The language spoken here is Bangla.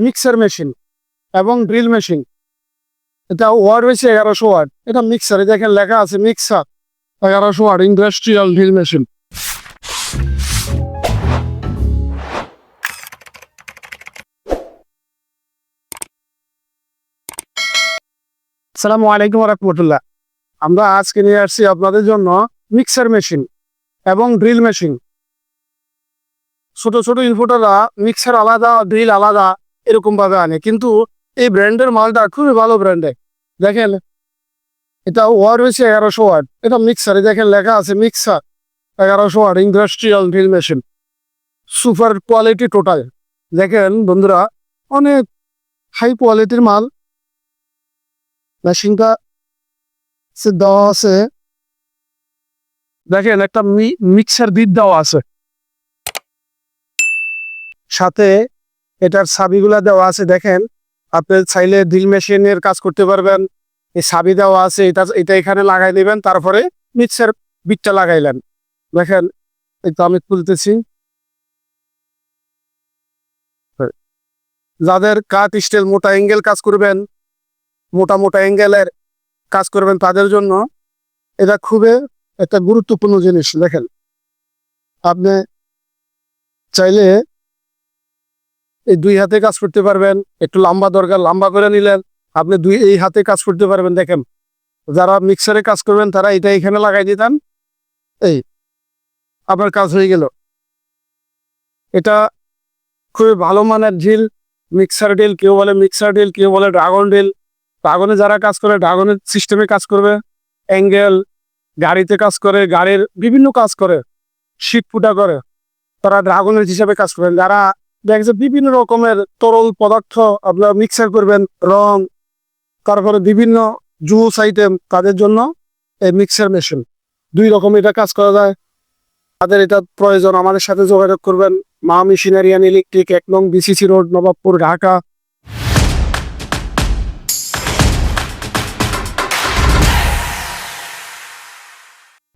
মিক্সার মেশিন এবং ড্রিল মেশিন এটা ওয়ার্ড হয়েছে এগারোশো ওয়ার্ড এটা মিক্সার দেখেন লেখা আছে মিক্সার এগারোশো ওয়ার্ড ইন্ডাস্ট্রিয়াল ড্রিল মেশিন আসসালামু আলাইকুম রহমতুল্লাহ আমরা আজকে নিয়ে আসছি আপনাদের জন্য মিক্সার মেশিন এবং ড্রিল মেশিন ছোট ছোট ইনপুটাররা মিক্সার আলাদা ড্রিল আলাদা এরকম ভাবে আনে। কিন্তু এই ব্র্যান্ডের মালটা খুবই ভালো ব্র্যান্ডের দেখেন, এটা ওয়ার্ড হয়েছে এগারোশো ওয়ার্ড এটা মিক্সার দেখেন লেখা আছে মিক্সার এগারোশো watt industrial drill machine super quality total দেখেন বন্ধুরা, অনেক হাই কোয়ালিটির মাল। মেশিনটা দেওয়া আছে। দেখেন একটা মিক্সার বিট দেওয়া আছে। সাথে এটার সাবিগুলা দেওয়া আছে, দেখেন। আপনি চাইলে ড্রিল মেশিনের কাজ করতে পারবেন। এই সাবি দেওয়া আছে, এটা এটা এখানে লাগাই দিবেন, তারপরে মিক্সার বিটটা লাগাইলেন। দেখেন, এই তো আমি তুলতেছি যাদের কাঠ স্টিল মোটা অ্যাঙ্গেল কাজ করবেন, মোটা মোটা অ্যাঙ্গেলের কাজ করবেন তাদের জন্য এটা খুবই একটা গুরুত্বপূর্ণ জিনিস, দেখেন। আপনি চাইলে এই দুই হাতে কাজ করতে পারবেন, একটু লম্বা দরকার, লম্বা করে নিলেন, আপনি দুই, এই হাতে কাজ করতে পারবেন, দেখেন। যারা মিক্সারে কাজ করবেন, তারা এটা এখানে লাগাই দিতেন। এই, আপনার কাজ হয়ে গেল। এটা খুবই ভালো মানের ঢিল মিক্সার ডিল কেউ বলে মিক্সার ডিল কেউ বলে ড্রাগন ডিল ড্রাগনে যারা কাজ করে ড্রাগনের সিস্টেমে কাজ করবে। অ্যাঙ্গেল গাড়িতে কাজ করে, গাড়ির বিভিন্ন কাজ করে, শীত ফুটা করে, তারা ড্রাগনের হিসাবে কাজ করেন যারা দেখছে বিভিন্ন রকমের তরল পদার্থ আপনারা মিক্সার করবেন, রং, তারপরে বিভিন্ন জুস আইটেম তাদের জন্য এই মিক্সার মেশিন দুই রকম এটা কাজ করা যায়। তাদের এটা প্রয়োজন। আমাদের সাথে যোগাযোগ করবেন। মা মেশিনারি অ্যান্ড ইলেকট্রিক এক নং বিসিসি রোড নবাবপুর, ঢাকা।